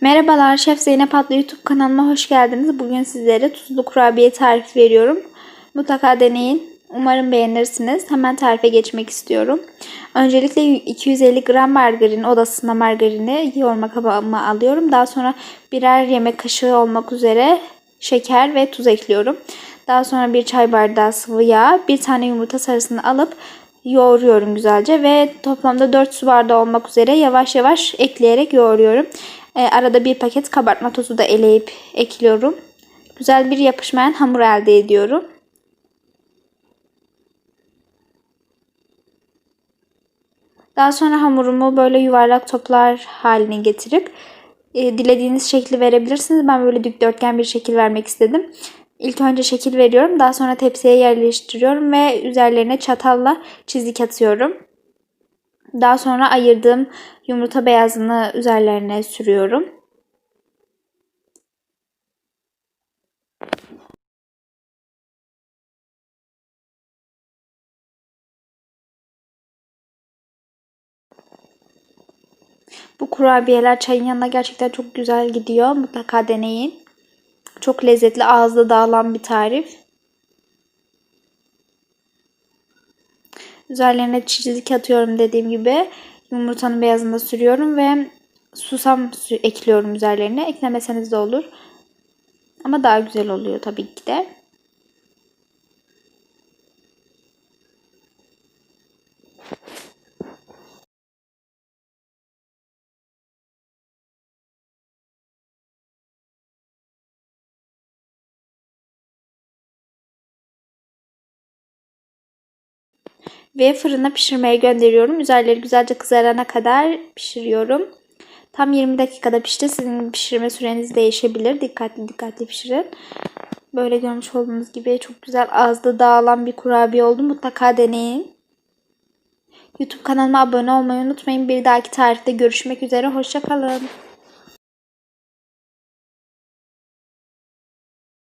Merhabalar Şef Zeynep adlı YouTube kanalıma hoş geldiniz. Bugün sizlere tuzlu kurabiye tarifi veriyorum. Mutlaka deneyin. Umarım beğenirsiniz. Hemen tarife geçmek istiyorum. Öncelikle 250 gram margarin, odasına margarini yoğurma kabıma alıyorum. Daha sonra birer yemek kaşığı olmak üzere şeker ve tuz ekliyorum. Daha sonra bir çay bardağı sıvı yağ, bir tane yumurta sarısını alıp yoğuruyorum güzelce ve toplamda 4 su bardağı olmak üzere yavaş yavaş ekleyerek yoğuruyorum. E, arada bir paket kabartma tozu da eleyip ekliyorum. Güzel bir yapışmayan hamur elde ediyorum. Daha sonra hamurumu böyle yuvarlak toplar haline getirip e, dilediğiniz şekli verebilirsiniz. Ben böyle dikdörtgen bir şekil vermek istedim. İlk önce şekil veriyorum. Daha sonra tepsiye yerleştiriyorum ve üzerlerine çatalla çizik atıyorum. Daha sonra ayırdığım yumurta beyazını üzerlerine sürüyorum. Bu kurabiyeler çayın yanına gerçekten çok güzel gidiyor. Mutlaka deneyin. Çok lezzetli, ağızda dağılan bir tarif. Üzerlerine çizik atıyorum dediğim gibi. Yumurtanın beyazını da sürüyorum ve susam ekliyorum üzerlerine. Eklemeseniz de olur. Ama daha güzel oluyor tabii ki de. Ve fırına pişirmeye gönderiyorum. Üzerleri güzelce kızarana kadar pişiriyorum. Tam 20 dakikada pişti. Sizin pişirme süreniz değişebilir. Dikkatli dikkatli pişirin. Böyle görmüş olduğunuz gibi çok güzel ağızda dağılan bir kurabiye oldu. Mutlaka deneyin. YouTube kanalıma abone olmayı unutmayın. Bir dahaki tarifte görüşmek üzere. Hoşçakalın.